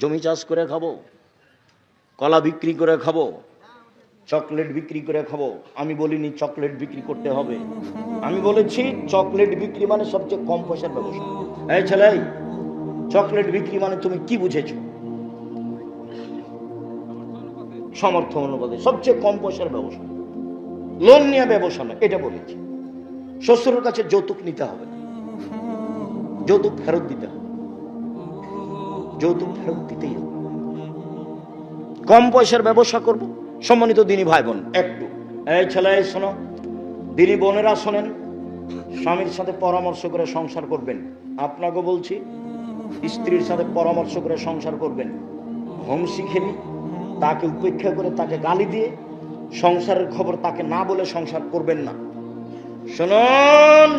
জমি চাষ করে খাব, কলা বিক্রি করে খাব, চকলেট বিক্রি করে খাব, আমি বলিনি চকলেট বিক্রি করতে হবে। আমি বলেছি চকলেট বিক্রি মানে সবচেয়ে কম পয়সার ব্যবসা। এই ছেলে, চকলেট বিক্রি মানে তুমি কি বুঝেছ? সমর্থ অনুপাতে সবচেয়ে কম পয়সার ব্যবসা। লোন নিয়ে ব্যবসা না এটা বলেছি। শ্বশুরের কাছে যৌতুক নিতে হবে। যৌতুক ফেরত দিতে হবে। যৌতুক ফেরত দিতেই কম পয়সার ব্যবসা করব, সম্মানিত দিনী ভাই বোন একটু। এই ছেলে শোনো, দিনী বোনেরা শোনেন, স্বামীর সাথে পরামর্শ করে সংসার করবেন। আপনাকে বলছি, স্ত্রীর সাথে পরামর্শ করে সংসার করবেন। হোম শিখেনি তাকে উপেক্ষা করে তাকে গালি দিয়ে সংসারের খবর তাকে না বলে সংসার করবেন না। শুনুন,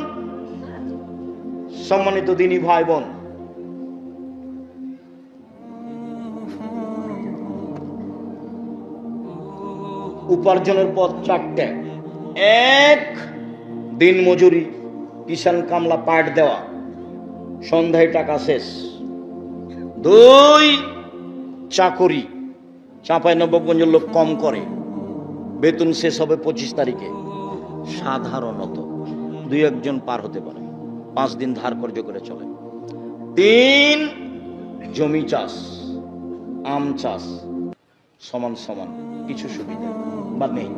সম্মানিত দিনী ভাই বোন উপার্জনের পথ চারটে। এক, দিন মজুরি কিষান কামলা পাট দেওয়া। সন্ধ্যায় টাকা শেষ। দুই, চাকরি। চাঁপাই নবাবগঞ্জের লোক কম করে। বেতন শেষ হবে পঁচিশ তারিখে। সাধারণত দুই একজন পার হতে পারে। পাঁচ দিন ধার কর্য করে চলে। তিন, জমি চাষ, আম চাষ। সমান সমান কিছু সুবিধা। বা নেই।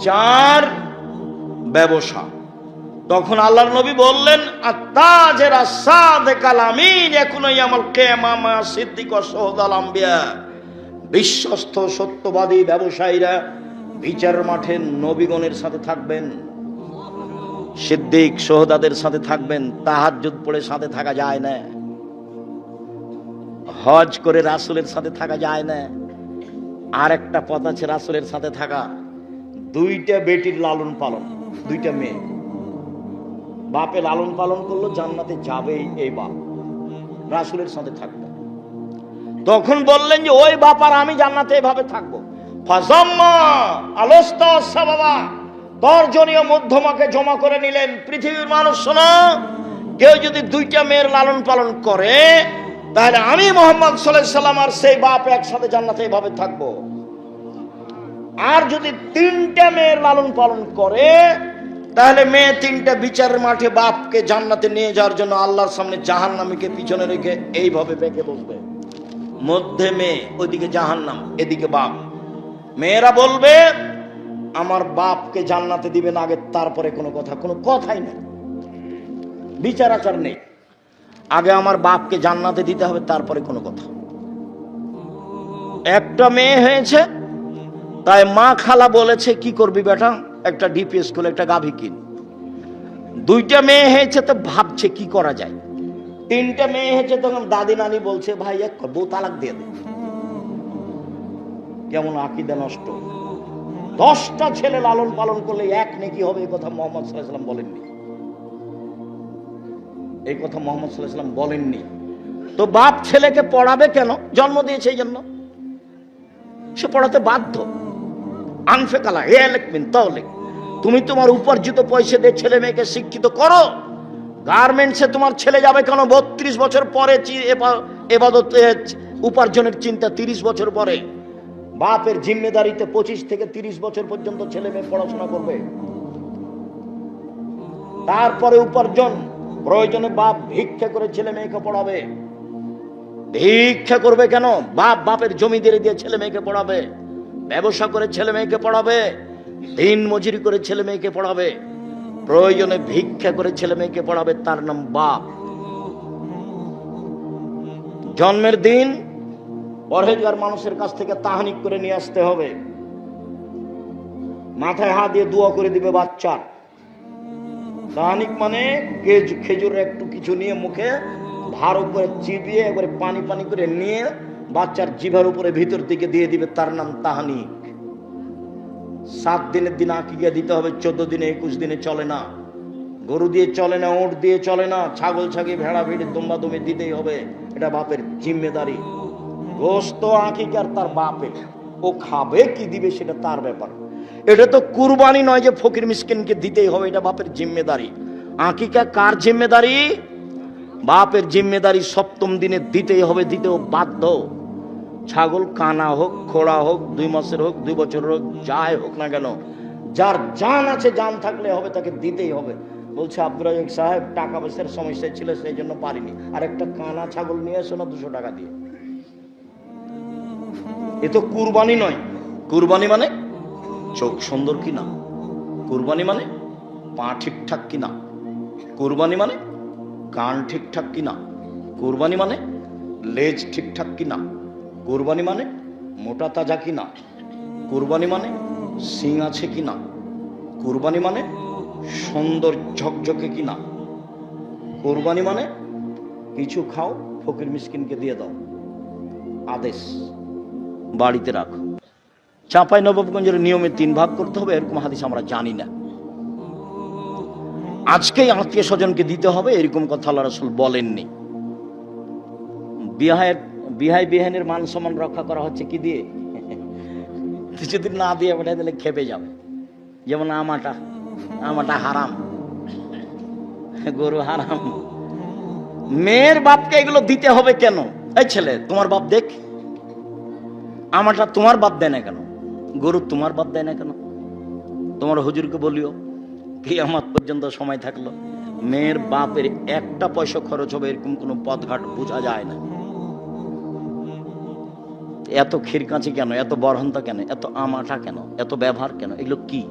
চার ব্যবসা। তখন আল্লাহর নবী বললেন বিশ্বস্ত সত্যবাদী ব্যবসায়ীরা বিচার মাঠে নবীগণের সাথে থাকবেন, সিদ্দিক সোহদাদের সাথে থাকবেন, তাহাজ্জুদ পড়ে সাথে থাকা যায় না। হজ করে রাসুলের সাথে থাকা যায় না। আর একটা পথ আছে রাসুলের সাথে থাকা। দুইটা বেটির লালন পালন, দুইটা মেয়ে। বাপে লালন পালন করল, জান্নাতে যাবেই এই বাপ। রাসুলের সাথে থাকবে। তখন বললেন যে, ওই বাপ আর আমি জান্নাতে এভাবে থাকব। বাবা তর্জনীয় মধ্যমাকে জমা করে নিলেন। পৃথিবীর মানুষ শোনো, কেউ যদি দুইটা মেয়ের লালন পালন করে, তাহলে আমি মোহাম্মদ সাল্লাম আর সেই বাপ একসাথে জান্নাতে এভাবে থাকব। আর যদি তিনটা মেয়ের লালন পালন করে, তাহলে মেয়ে তিনটা বিচারের মাঠে বাপকে জান্নাতে নিয়ে যাওয়ার জন্য আল্লাহর সামনে জাহান্নামীকে পিছনে রেখে এইভাবে বেঁকে বসবে। মধ্যে মেয়ে, ওইদিকে জাহান্নাম, এদিকে বাপ। মেয়েরা বলবে, আমার বাপকে জান্নাতে দিবেন আগে তারপরে কোনো কথা। কোনো কথাই নেই। বিচার আচার নেই। আগে আমার বাপকে জান্নাতে দিতে হবে, তারপরে কোনো কথা। একটা মেয়ে হয়েছে তাই মা খালা বলেছে, কি করবি বেটা? একটা ডিপি স্কুলে একটা গাভী কিন। দুইটা মেয়ে হয়েছে তো ভাবছে, কি করা যায়? তিনটা মেয়ে হয়েছে তখন দাদি নানি বলছে, ভাই, এক বউ তালাক দিয়ে দে। কেমন আকিদা নষ্ট। দশটা ছেলে লালন পালন করলে এক নেকি হবে এই কথা মোহাম্মদ সাল্লাম বলেননি। এই কথা মোহাম্মদ সাল্লাম বলেননি। তো বাপ ছেলেকে পড়াবে কেন? জন্ম দিয়েছে এই জন্য। সে পড়াতে বাধ্য। আনফেকালা, এ লেখবেন তুমি তোমার উপার্জিত পয়সা দিয়ে ছেলে মেয়েকে শিক্ষিত করো। গার্মেন্টসে তোমার ছেলে যাবে কেন? বত্রিশ বছর পরে এবাদত উপার্জনের চিন্তা তিরিশ বছর পরে। বাপের জিম্মেদারিতে পঁচিশ থেকে তিরিশ বছর পর্যন্ত ছেলে মেয়ে পড়াশোনা করবে। তারপরে উপার্জন, প্রয়োজনে বাপ ভিক্ষা করে ছেলে মেয়েকে পড়াবে। ভিক্ষা করবে কেন? বাপ বাপের জমি দিয়ে ছেলে মেয়েকে পড়াবে। ব্যবসা করে ছেলে মেয়েকে পড়াবে, দিন মজুরি করে ছেলে মেয়েকে পড়াবে, প্রয়োজনে ভিক্ষা করে ছেলে মেয়েকে পড়াবে, তার নাম বাপ। জন্মের দিন পরহেজগার মানুষের কাছ থেকে তাহানিক করে নিয়ে আসতে হবে। মাথায় হাত দিয়ে দোয়া করে দিবে বাচ্চার তাহানিক মানে খেজুরের একটু কিছু নিয়ে মুখে ভার উপরে চিবিয়ে একবারে পানি পানি করে নিয়ে বাচ্চার জিভার উপরে ভিতর দিকে দিয়ে দিবে, তার নাম তাহানিক। সাত দিনের দিন আঁকিয়ে দিতে হবে, চোদ্দ দিনে, একুশ দিনে চলে না। গরু দিয়ে চলে না, ওট দিয়ে চলে না, ছাগল ছাগি ভেড়া ভিড়ে দুম্বা দুমে দিতেই হবে, এটা বাপের জিম্মেদারি। গোস্ত আঁকিকার তার বাপে ও খাবে কি দিবে সেটা তার ব্যাপার। এটা তো কুরবানি নয় যে ফকির মিসকিনকে দিতেই হবে, এটা বাপের জিম্মেদারি। আঁকিকা কার জিম্মেদারি? বাপের জিম্মেদারি সপ্তম দিনে দিতেই হবে, দিতেও বাধ্য। ছাগল কানা হোক, খোড়া হোক, দুই মাসের হোক, দুই বছরের হোক, যাই হোক না কেন, যার জান আছে, জান থাকলে হবে, তাকে দিতেই হবে। বলছে আব্দুল রাজাক সাহেব, টাকা পয়সার সমস্যা ছিল, সেই জন্য পারিনি। আর একটা কানা ছাগল নিয়ে এসো না, দুশো টাকা দিয়ে। এ তো কুরবানি নয়। কুরবানি মানে চোখ সুন্দর কি না কুরবানি মানে পা ঠিকঠাক কি না কুরবানি মানে কান ঠিকঠাক কি না কুরবানি মানে? লেজ ঠিকঠাক কি না কুরবানি মানে? মোটা তাজা কি না কুরবানি মানে? সিং আছে কি না কুরবানি মানে? সুন্দর ঝকঝকে কি না কোরবানি মানে? কিছু খাও, ফকির মিসকিনকে দিয়ে দাও। আদেশ। বাড়িতে রাখো। চাঁপাই নবাবগঞ্জের নিয়মে তিন ভাগ করতে হবে, এরকম হাদিস আমরা জানি না। আজকেই আত্মীয় স্বজনকে দিতে হবে, এরকম কথা আল্লাহ রসুল বলেননি। বিহায়ের, বিহাই বিহানের মান সম্মান রক্ষা করা হচ্ছে কি দিয়ে? কিছুদিন না দিয়ে পাঠিয়ে দিলে খেপে যাবে। যেমন আমাটা আমাটা হারাম। গরু হারাম। মেয়ের বাপকে এগুলো দিতে হবে কেন? এই ছেলে, তোমার বাপ দেখ। আমারটা তোমার বাপ দেয় না কেন? গরু তোমার বাপ দেয় না কেন? তোমার হুজুরকে বলিও। কি আমার পর্যন্ত সময় থাকল। মেয়ের বাপের একটা পয়সা খরচ হবে এরকম কোনো পথঘাট বোঝা যায় না। এত খিরকাঁচি কেন? এত বরহন্ত কেন? এত আমাটা কেন? এত ব্যবহার কেন? এগুলো কি?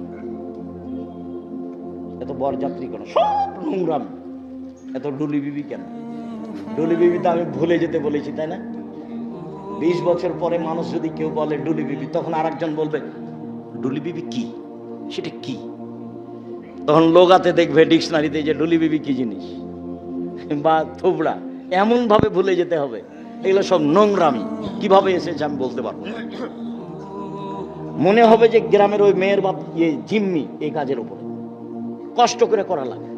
এত বরযাত্রী কেন? সব নোংরাম। এত ডুলি বিবি কেন? ডুলি বিবি তো আমি ভুলে যেতে বলেছি, তাই না? বিশ বছর পরে মানুষ যদি কেউ বলে ডুলি বিবি, তখন আরেকজন বলবে, ডুলি বিবি কি? সেটা কি? তখন লোগাতে দেখবে ডিকশনারিতে যে ডুলি বিবি কি জিনিস? বা থুবড়া এমন ভাবে ভুলে যেতে হবে। এগুলো সব নোংরামি। কীভাবে এসেছে আমি বলতে পারব। মনে হবে যে গ্রামের ওই মেয়ের বাপ ইয়ে জিম্মি এই কাজের উপরে। কষ্ট করে করা লাগে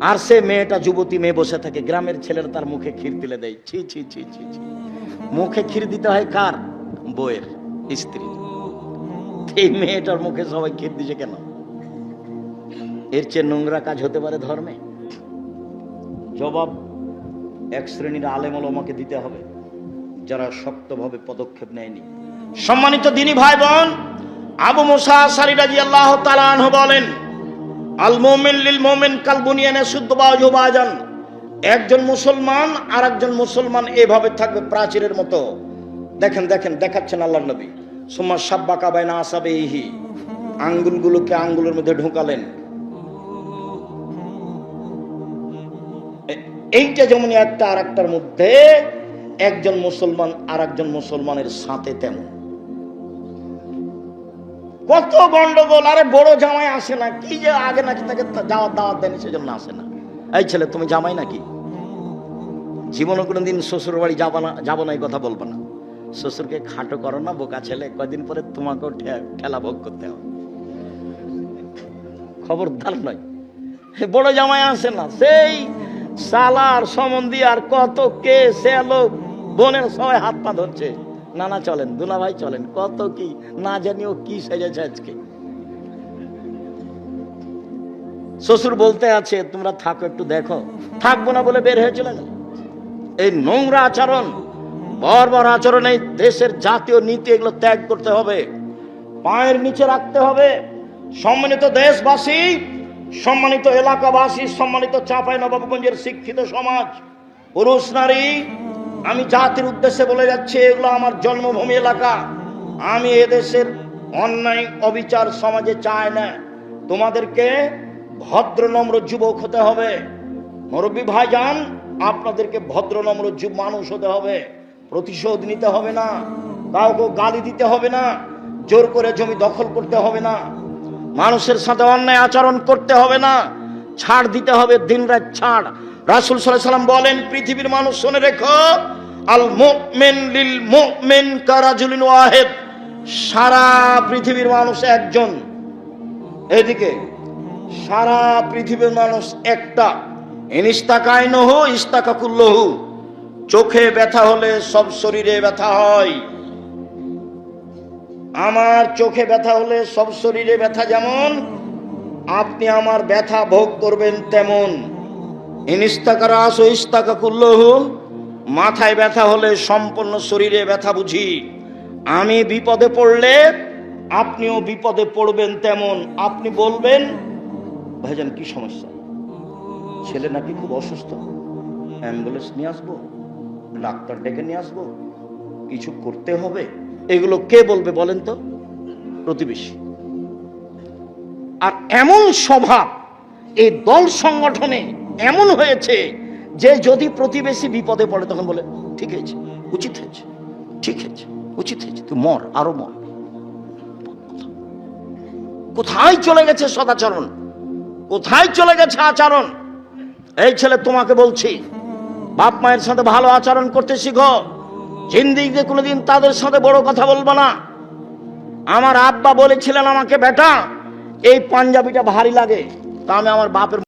আর সে মেয়েটা যুবতী মেয়ে বসে থাকে, গ্রামের ছেলেরা তার মুখে ক্ষীর তুলে দেয়। ছি ছি ছি ছি ছি। মুখে ক্ষীর দিতে হয় কার? বইয়ের স্ত্রী এই মেয়েটার মুখে সবাই ক্ষীর দিছে কেন? এর চেয়ে নোংরা কাজ হতে পারে ধর্মে? জবাব এক শ্রেণির আলেম আমাকে দিতে হবে, যারা শক্তভাবে পদক্ষেপ নেয়নি। সম্মানিত দিনী ভাই বোন আবু মুসা সারি রাজি আল্লাহ তালাহ বলেন, আল মোমেন লিল মোমেন কাল বুনিয়ানে শুদ্ধ বাজান একজন মুসলমান আর একজন মুসলমান এভাবে থাকবে প্রাচীরের মতো। দেখেন দেখেন, দেখাচ্ছেন আল্লাহ নবী। সুমা সাব্বা কাবায় না আসাবে ইহি আঙ্গুলগুলোকে আঙ্গুলের মধ্যে ঢোকালেন। এইটা যেমন একটা আর একটার মধ্যে একজন মুসলমান আর একজন মুসলমানের সাথে তেমন। কত গন্ডগোল, আরে বড় জামাই আসে না, কি যে আগে নাকি তাকে যাওয়ার দাওয়াত দেন সেজন্য আসে না। এই ছেলে, তুমি জামাই নাকি? জীবনে কোনো দিন শ্বশুর বাড়ি যাব না যাব না, এই কথা বলব না। শ্বশুরকে খাটো করো না, বোকা ছেলে, কয়দিন পরে তোমাকেও ঠেলা ভোগ করতে হবে। খবরদার নয়। বড় জামাই আসে না, সেই সালার সম্বন্ধী আর কত কে সে লোক বোনের সবাই হাত পা ধরছে। নানা চলেন দুলা ভাই চলেন, কত কি না জানিও কি সেজেছে আজকে। শ্বশুর বলতে আছে, তোমরা থাকো, একটু দেখো। থাকব না বলে বের হয়ে চলে গেল। এই নোংরা আচরণ, বর্বর আচরণ, এই দেশের জাতীয় নীতি এগুলো ত্যাগ করতে হবে। পায়ের নিচে রাখতে হবে। সম্মানিত দেশবাসী সম্মানিত এলাকাবাসী, সম্মানিত চাঁপাই নবাবগঞ্জের শিক্ষিত সমাজ, পুরুষ, নারী, আমি জাতির উদ্দেশ্যে বলে যাচ্ছি, এগুলো আমার জন্মভূমি এলাকা। আমি এদেশের অন্যায়, অবিচার সমাজে চাই না। তোমাদেরকে ভদ্র, নম্র যুবক হতে হবে। মুরব্বী ভাইজান, আপনাদেরকে ভদ্র, নম্র যুব মানুষ হতে হবে। প্রতিশোধ নিতে হবে না। কাউকে গালি দিতে হবে না। জোর করে জমি দখল করতে হবে না। মানুষের সাথে অন্যায় আচরণ করতে হবে না। ছাড় দিতে হবে দিন রাত ছাড়। রাসুল সাল্লাহ সাল্লাম বলেন, পৃথিবীর মানুষ শুনে রেখো, আল মুমিন লিল মুমিন কারাজুলিন ওয়াহেদ। সারা পৃথিবীর মানুষ একজন। এদিকে, সারা পৃথিবীর মানুষ একটা। ইনিস্তাকাইনহু ইস্তাকাকুল্লহু চোখে ব্যথা হলে সব শরীরে ব্যথা হয়। আমার চোখে ব্যথা হলে সব শরীরে ব্যথা যেমন, আপনি আমার ব্যথা ভোগ করবেন তেমন। ইনিস্তাকার আসো ইস্তাকা কুল্লহু মাথায় ব্যথা হলে সম্পূর্ণ শরীরে ব্যথা বুঝি। আমি বিপদে পড়লে আপনিও বিপদে পড়বেন তেমন। আপনি বলবেন, ভাইজান, কি সমস্যা? ছেলে নাকি খুব অসুস্থ। অ্যাম্বুলেন্স নিয়ে আসব, ডাক্তার ডেকে নিয়ে আসব। কিছু করতে হবে? এগুলো কে বলবে বলেন তো? প্রতিবেশী। আর এমন স্বভাব, এই দল সংগঠনে এমন হয়েছে যে যদি প্রতিবেশী বিপদে পড়ে তখন বলে, ঠিক আছে উচিত হয়েছে, ঠিক আছে উচিত হয়েছে, তুই মর, আরও মর। কোথায় চলে গেছে সদাচরণ? কোথায় চলে গেছে আচরণ? এই ছেলে তোমাকে বলছি, বাপ মায়ের সাথে ভালো আচরণ করতে শিখো। জিন্দিগিতে কোনোদিন তাদের সাথে বড় কথা বলব না। আমার আব্বা বলেছিলেন আমাকে, বেটা, এই পাঞ্জাবিটা ভারী লাগে। তা আমি আমার বাপের